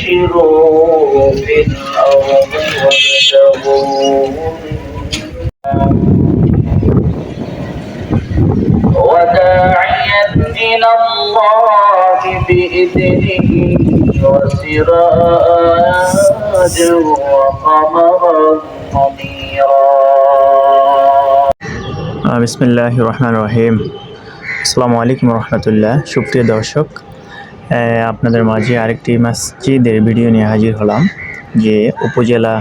فانتشروا في الأرض وابتغوا وداعيا إلى الله بإذنه وسراجا وقمرا منيرا বিসমিল্লাহ রহমান রহিম আসসালামু আলাইকুম রহমতুল্লাহ সুপ্রিয় দর্শক আহ, আপনাদের মাঝে আরেকটি মসজিদের ভিডিও নিয়ে হাজির হলাম, যে উপজেলা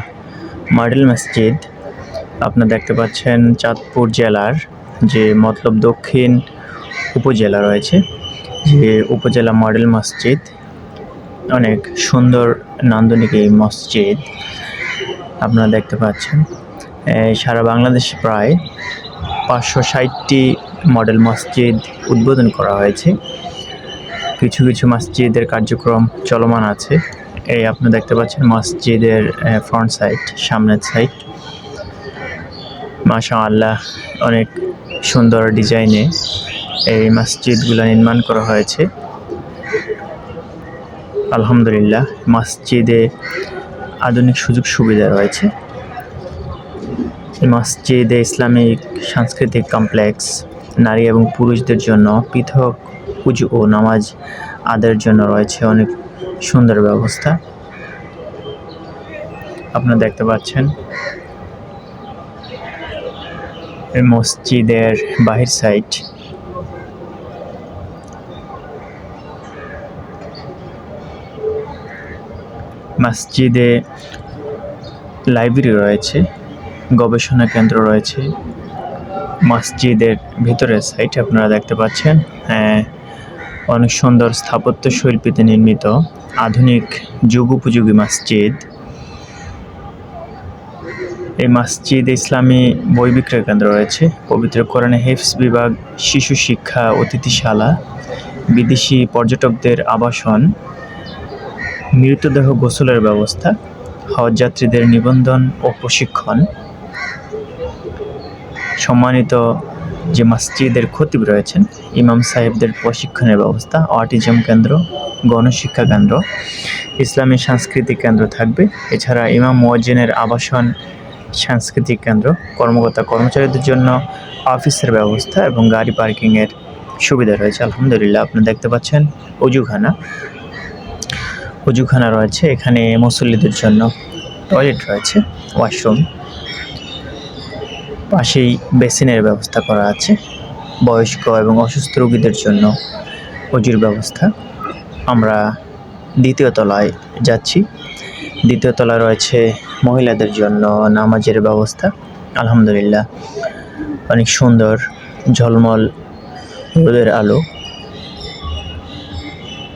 মডেল মসজিদ। আপনারা দেখতে পাচ্ছেন চাঁদপুর জেলার যে মতলব দক্ষিণ উপজেলা রয়েছে, যে উপজেলা মডেল মসজিদ। অনেক সুন্দর নান্দনিক এই মসজিদ আপনারা দেখতে পাচ্ছেন। সারা বাংলাদেশে প্রায় পাঁচশো ষাটটি মডেল মসজিদ উদ্বোধন করা হয়েছে। কিছু কিছু মসজিদের কার্যক্রম চলমান আছে। এই আপনি দেখতে পাচ্ছেন মসজিদের ফ্রন্ট সাইড সামনের সাইড মাশা আল্লাহ অনেক সুন্দর ডিজাইনে এই মসজিদগুলো নির্মাণ করা হয়েছে। আলহামদুলিল্লাহ, মসজিদে আধুনিক সুযোগ সুবিধা রয়েছে। মসজিদে ইসলামিক, সাংস্কৃতিক কমপ্লেক্স নারী এবং পুরুষদের জন্য পৃথক পুজো ও নামাজ আদের জন্য রয়েছে অনেক সুন্দর ব্যবস্থা। আপনারা দেখতে পাচ্ছেন। মসজিদের বাহির সাইড। মসজিদে লাইব্রেরি রয়েছে গবেষণা কেন্দ্র রয়েছে। মসজিদের ভিতরের সাইট আপনারা দেখতে পাচ্ছেন। হ্যাঁ, অনেক সুন্দর স্থাপত্য শৈল্পীতে নির্মিত আধুনিক যুগ উপযোগী মসজিদ। এই মসজিদ ইসলামী বই বিক্রয় কেন্দ্র রয়েছে, পবিত্র কোরআনে হেফস বিভাগ, শিশু শিক্ষা, অতিথিশালা, বিদেশি পর্যটকদের আবাসন, মৃতদেহ গোসলের ব্যবস্থা, হজ যাত্রীদের নিবন্ধন ও প্রশিক্ষণ। সম্মানিত যে মসজিদের খতিব রয়েছেন, ইমাম সাহেবদের প্রশিক্ষণের ব্যবস্থা অটিজম কেন্দ্র, গণশিক্ষা কেন্দ্র, ইসলামী সাংস্কৃতিক কেন্দ্র থাকবে। এছাড়া ইমাম মোয়াজ্জেনের আবাসন, সাংস্কৃতিক কেন্দ্র, কর্মকর্তা কর্মচারীদের জন্য অফিসের ব্যবস্থা এবং গাড়ি পার্কিংয়ের সুবিধা রয়েছে। আলহামদুলিল্লাহ আপনি দেখতে পাচ্ছেন অজুখানা। অজুখানা রয়েছে, এখানে মুসল্লিদের জন্য টয়লেট রয়েছে ওয়াশরুম পাশেই বেসিনের ব্যবস্থা করা আছে। বয়স্ক এবং অসুস্থ রোগীদের জন্য অজুর ব্যবস্থা। আমরা দ্বিতীয় তলায় যাচ্ছি। দ্বিতীয় তলায় রয়েছে মহিলাদের জন্য নামাজের ব্যবস্থা। আলহামদুলিল্লাহ, অনেক সুন্দর ঝলমল রোদের আলো।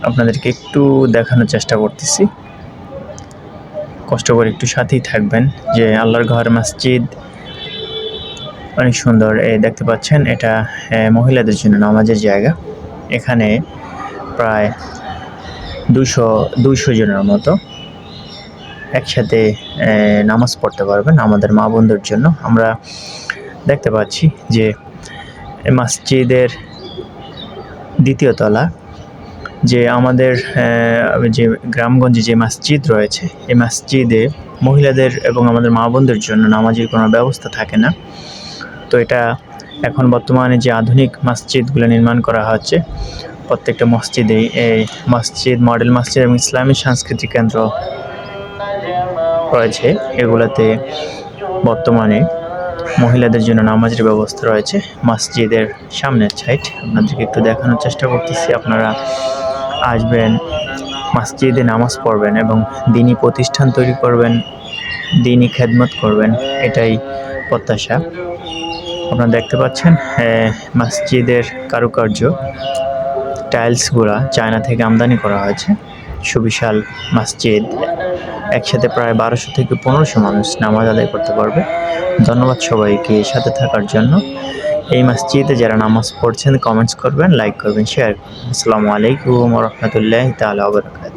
আপনাদেরকে একটু দেখানোর চেষ্টা করতেছি। কষ্ট করে একটু সাথেই থাকবেন যে আল্লাহর ঘর, মসজিদ অনেক সুন্দর এই দেখতে পাচ্ছেন, এটা মহিলাদের জন্য নামাজের জায়গা। এখানে প্রায় দুশো, দুইশো জনের মতো একসাথে নামাজ পড়তে পারবেন আমাদের মা বোনদের জন্য। আমরা দেখতে পাচ্ছি যে মসজিদের দ্বিতীয় তলা, যে আমাদের যে গ্রামগঞ্জে যে মসজিদ রয়েছে, এই মসজিদে মহিলাদের এবং আমাদের মা বোনদের জন্য নামাজের কোনো ব্যবস্থা থাকে না। তো এটা এখন বর্তমানে যে আধুনিক মসজিদগুলো নির্মাণ করা হচ্ছে, প্রত্যেকটা মসজিদেই এই মসজিদ, মডেল মসজিদ এবং ইসলামী সাংস্কৃতিক কেন্দ্র রয়েছে। এগুলোতে বর্তমানে মহিলাদের জন্য নামাজের ব্যবস্থা রয়েছে মসজিদের সামনের সাইড আপনাদেরকে একটু দেখানোর চেষ্টা করতেছি, আপনারা আসবেন, মসজিদে নামাজ পড়বেন এবং দিনই প্রতিষ্ঠান তৈরি করবেন দিনই খেদমত করবেন, এটাই প্রত্যাশা। আপনারা দেখতে পাচ্ছেন মসজিদের কারুকার্য। টাইলসগুলা চায়না থেকে আমদানি করা হয়েছে। সুবিশাল মসজিদ, একসাথে প্রায় বারোশো থেকে পনেরোশো মানুষ নামাজ আদায় করতে পারবে। ধন্যবাদ সবাইকে সাথে থাকার জন্য। এই মসজিদে যারা নামাজ পড়ছেন কমেন্টস করবেন লাইক করবেন শেয়ার করবেন। আসসালামু আলাইকুম রহমতুল্লাহ তালা আবরকাত